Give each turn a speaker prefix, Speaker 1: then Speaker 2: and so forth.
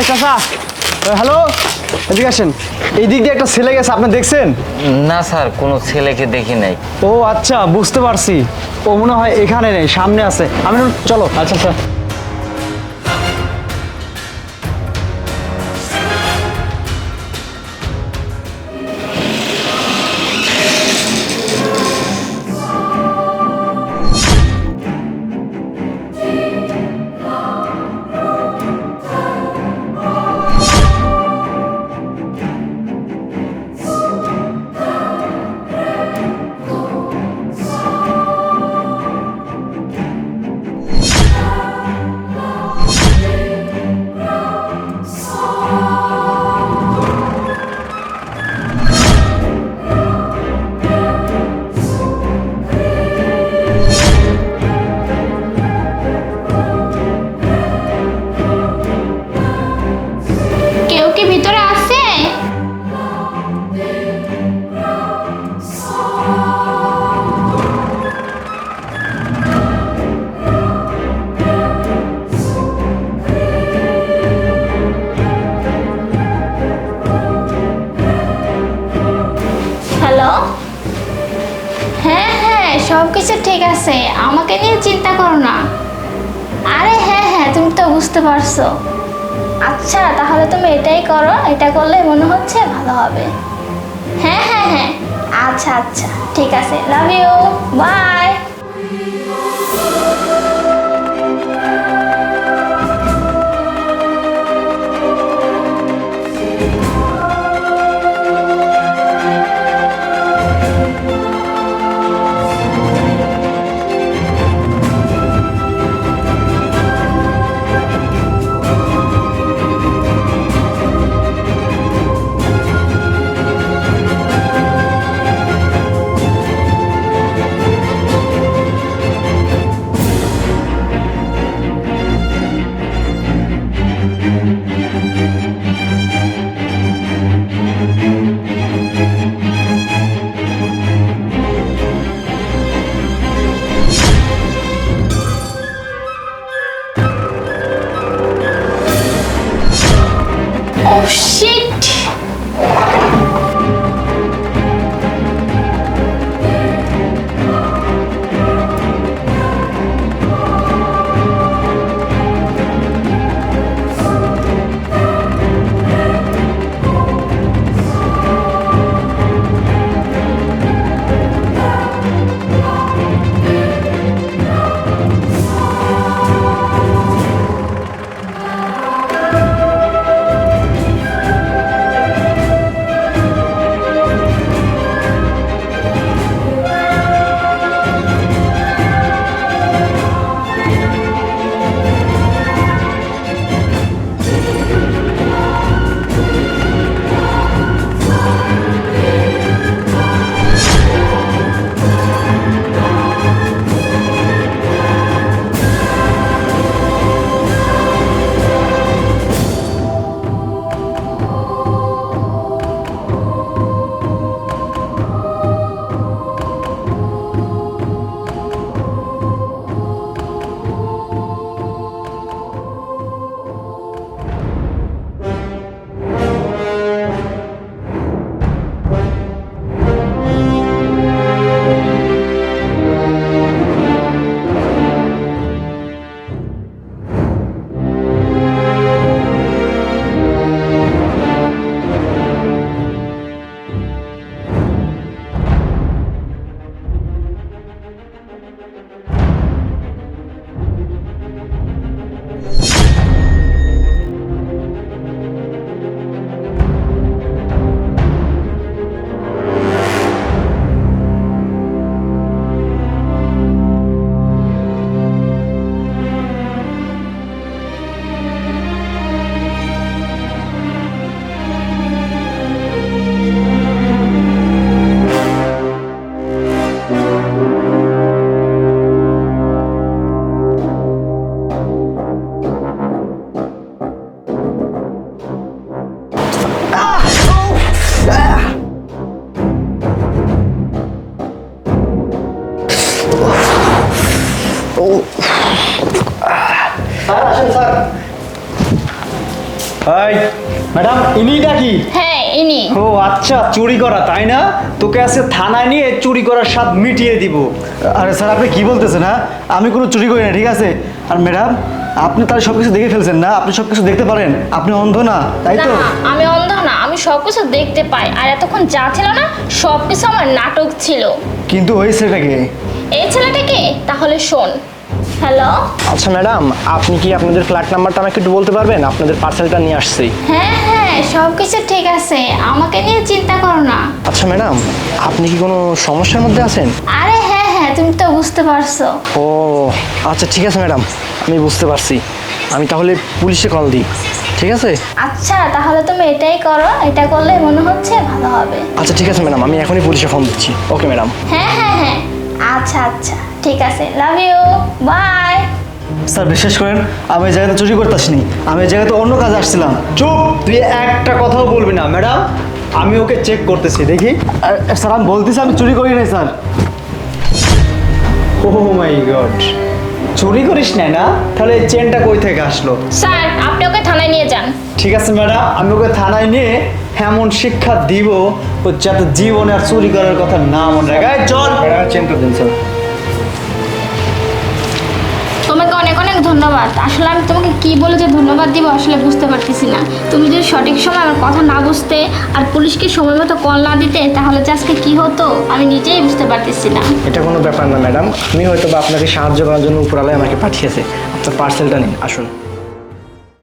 Speaker 1: এই চাচা হ্যালো এদিকে আসেন। এই দিক দিয়ে একটা ছেলে গেছে আপনি দেখছেন?
Speaker 2: না স্যার কোনো ছেলেকে দেখি নাই।
Speaker 1: ও আচ্ছা বুঝতে পারছি। ও মনে হয় এখানে নেই সামনে আছে। আমি চলো। আচ্ছা স্যার।
Speaker 3: সব কিছু ঠিক আছে, আমাকে নিয়ে চিন্তা করো না। আরে হ্যাঁ হ্যাঁ তুমি তো বুঝতে পারছ। আচ্ছা তাহলে তুমি এটাই করো, এটা করলে মনে হচ্ছে ভালো হবে। হ্যাঁ হ্যাঁ হ্যাঁ আচ্ছা আচ্ছা ঠিক আছে লাভ ইউ বাই
Speaker 1: এই ম্যাডাম ইনি ডাকি
Speaker 3: হ্যাঁ ইনি।
Speaker 1: ও আচ্ছা চুরি করা তাই না? তোকে আজকে থানায় নিয়ে চুরি করার স্বাদ মিটিয়ে দিব। আরে স্যার আপনি কি বলতেছেন হ্যাঁ? আমি কোনো চুরি করি না ঠিক আছে? আর ম্যাডাম আপনি তার সব কিছু দেখে ফেলছেন না? আপনি সব কিছু দেখতে পারেন। আপনি অন্ধ না তাই
Speaker 3: না
Speaker 1: তো
Speaker 3: আমি অন্ধ না আমি সব কিছু দেখতে পাই। আর এতক্ষণ যা ছিল না সব কিছু আমার নাটক ছিল।
Speaker 1: কিন্তু ওই ছেলেটাকে?
Speaker 3: এই ছেলেটাকে তাহলে শোন হ্যালো
Speaker 4: আচ্ছা ম্যাডাম আপনি কি আপনাদের ফ্ল্যাট নাম্বারটা আমাকে একটু বলতে পারবেন? আপনাদের পার্সেলটা নিয়ে আসছি।
Speaker 3: হ্যাঁ হ্যাঁ সব কিছু ঠিক আছে। আমাকে নিয়ে চিন্তা করো না।
Speaker 4: আচ্ছা ম্যাডাম আপনি কি কোনো সমস্যার মধ্যে আছেন?
Speaker 3: আরে হ্যাঁ হ্যাঁ তুমি তো বুঝতে পারছ।
Speaker 4: ও আচ্ছা ঠিক আছে ম্যাডাম আমি বুঝতে পারছি। আমি তাহলে পুলিশে কল দিই ঠিক আছে?
Speaker 3: আচ্ছা তাহলে তুমি এটাই করো এটা করলে মনে হচ্ছে ভালো হবে।
Speaker 4: আচ্ছা ঠিক আছে ম্যাডাম আমি এখনই পুলিশে ফোন দিচ্ছি। Okay madam.
Speaker 3: হ্যাঁ হ্যাঁ হ্যাঁ আচ্ছা আচ্ছা ঠিক আছে। লাভ ইউ বাই
Speaker 1: স্যার বিশ্বাস করেন আমি এই জায়গাতে চুরি করতে আসিনি আমি এই জায়গাতে অন্য কাজে আসছিলাম। চুপ তুই একটা কথাও বলবি না। ম্যাডাম আমি ওকে চেক করতেছি দেখি। আর, স্যার আমি বলতেছি আমি চুরি করি নাই স্যার। ও মাই গড চুরি করিস না না? তাহলে এই চেনটা কই থেকে আসলো?
Speaker 3: স্যার আপনি থানায় নিয়ে যান।
Speaker 1: ঠিক আছে ম্যাডাম আমি ওকে থানায় নিয়ে এমন শিক্ষা দিব ও যাতে জীবনে আর চুরি করার কথা না মনে রাখে। এই চল।
Speaker 4: চেনটা দিন স্যার
Speaker 3: তোমাকে অনেক অনেক ধন্যবাদ। আসলে আমি তোমাকে কি বলে যে ধন্যবাদ দিব আসলে বুঝতে পারতেছি না। তুমি যদি সঠিক সময় আমার কথা না বুঝতে আর পুলিশকে সময় মতো কল না দিতে তাহলে যে আজকে কি হতো আমি নিজেই বুঝতে পারতেছি না।
Speaker 4: এটা কোনো ব্যাপার না ম্যাডাম। আমি হয়তো বা আপনাকে সাহায্য করার জন্য উপরালায় আমাকে পাঠিয়েছে। আপনার পার্সেলটা নিন আসুন।